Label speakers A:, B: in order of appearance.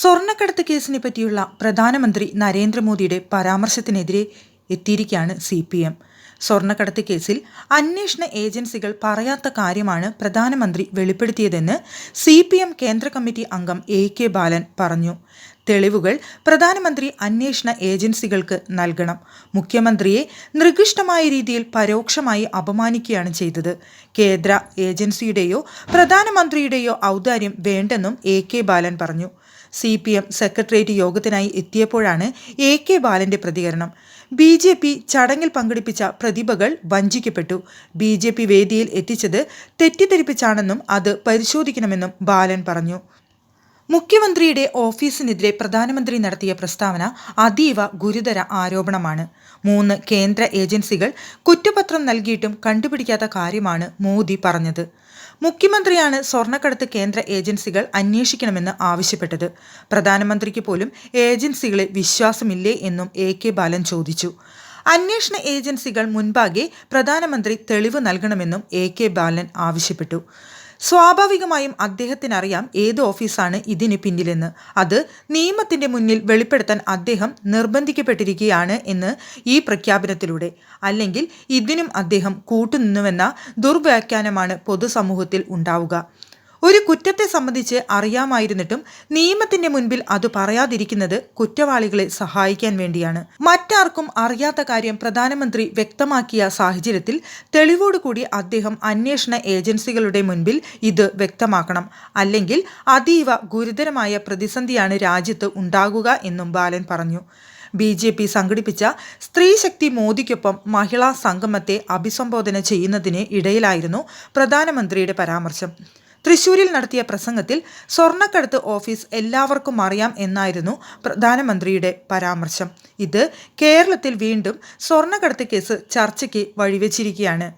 A: സ്വർണക്കടത്ത് കേസിനെ പറ്റിയുള്ള പ്രധാനമന്ത്രി നരേന്ദ്രമോദിയുടെ പരാമർശത്തിനെതിരെ എത്തിയിരിക്കുകയാണ് സി പി എം. സ്വർണക്കടത്ത് കേസിൽ അന്വേഷണ ഏജൻസികൾ പറയാത്ത കാര്യമാണ് പ്രധാനമന്ത്രി വെളിപ്പെടുത്തിയതെന്ന് സി പി എം കേന്ദ്ര കമ്മിറ്റി അംഗം എ കെ ബാലൻ പറഞ്ഞു. തെളിവുകൾ പ്രധാനമന്ത്രി അന്വേഷണ ഏജൻസികൾക്ക് നൽകണം. മുഖ്യമന്ത്രിയെ നിർദ്ദിഷ്ടമായ രീതിയിൽ പരോക്ഷമായി അപമാനിക്കുകയാണ് ചെയ്തത്. കേന്ദ്ര ഏജൻസിയുടെയോ പ്രധാനമന്ത്രിയുടെയോ ഔദാര്യം വേണ്ടെന്നും എ കെ ബാലൻ പറഞ്ഞു. സി പി എം സെക്രട്ടേറിയറ്റ് യോഗത്തിനായി എത്തിയപ്പോഴാണ് എ കെ ബാലന്റെ പ്രതികരണം. ബി ജെ പി ചടങ്ങിൽ പങ്കെടുപ്പിച്ച പ്രതിഭകൾ വഞ്ചിക്കപ്പെട്ടു. ബി ജെ പി വേദിയിൽ എത്തിച്ചത് തെറ്റിദ്ധരിപ്പിച്ചാണെന്നും അത് പരിശോധിക്കണമെന്നും ബാലൻ പറഞ്ഞു. മുഖ്യമന്ത്രിയുടെ ഓഫീസിനെതിരെ പ്രധാനമന്ത്രി നടത്തിയ പ്രസ്താവന അതീവ ഗുരുതര ആരോപണമാണ്. മൂന്ന് കേന്ദ്ര ഏജൻസികൾ കുറ്റപത്രം നൽകിയിട്ടും കണ്ടുപിടിക്കാത്ത കാര്യമാണ് മോദി പറഞ്ഞത്. മുഖ്യമന്ത്രിയാണ് സ്വർണക്കടത്ത് കേന്ദ്ര ഏജൻസികൾ അന്വേഷിക്കണമെന്ന് ആവശ്യപ്പെട്ടത്. പ്രധാനമന്ത്രിക്ക് പോലും ഏജൻസികളെ വിശ്വാസമില്ലേ എന്നും എ കെ ബാലൻ ചോദിച്ചു. അന്വേഷണ ഏജൻസികൾ മുൻപാകെ പ്രധാനമന്ത്രി തെളിവ് നൽകണമെന്നും എ കെ ബാലൻ ആവശ്യപ്പെട്ടു. സ്വാഭാവികമായും അദ്ദേഹത്തിനറിയാം ഏത് ഓഫീസാണ് ഇതിന് പിന്നിലെന്ന്. അത് നിയമത്തിന്റെ മുന്നിൽ വെളിപ്പെടുത്താൻ അദ്ദേഹം നിർബന്ധിക്കപ്പെട്ടിരിക്കുകയാണ് എന്ന് ഈ പ്രഖ്യാപനത്തിലൂടെ. അല്ലെങ്കിൽ ഇതിനും അദ്ദേഹം കൂട്ടുനിന്നുവെന്ന ദുർവ്യാഖ്യാനമാണ് പൊതുസമൂഹത്തിൽ ഉണ്ടാവുക. ഒരു കുറ്റത്തെ സംബന്ധിച്ച് അറിയാമായിരുന്നിട്ടും നിയമത്തിന്റെ മുൻപിൽ അത് പറയാതിരിക്കുന്നത് കുറ്റവാളികളെ സഹായിക്കാൻ വേണ്ടിയാണ്. മറ്റാർക്കും അറിയാത്ത കാര്യം പ്രധാനമന്ത്രി വ്യക്തമാക്കിയ സാഹചര്യത്തിൽ തെളിവോടുകൂടി അദ്ദേഹം അന്വേഷണ ഏജൻസികളുടെ മുൻപിൽ ഇത് വ്യക്തമാക്കണം. അല്ലെങ്കിൽ അതീവ ഗുരുതരമായ പ്രതിസന്ധിയാണ് രാജ്യത്ത് ഉണ്ടാകുക എന്നും ബാലൻ പറഞ്ഞു. ബി ജെ പി സംഘടിപ്പിച്ച സ്ത്രീശക്തി മോദിക്കൊപ്പം മഹിളാ സംഗമത്തെ അഭിസംബോധന ചെയ്യുന്നതിന് ഇടയിലായിരുന്നു പ്രധാനമന്ത്രിയുടെ പരാമർശം. തൃശൂരിൽ നടത്തിയ പ്രസംഗത്തിൽ സ്വർണക്കടത്ത് ഓഫീസ് എല്ലാവർക്കും അറിയാം എന്നായിരുന്നു പ്രധാനമന്ത്രിയുടെ പരാമർശം. ഇത് കേരളത്തിൽ വീണ്ടും സ്വർണക്കടത്ത് കേസ് ചർച്ചയ്ക്ക് വഴിവെച്ചിരിക്കുകയാണ്.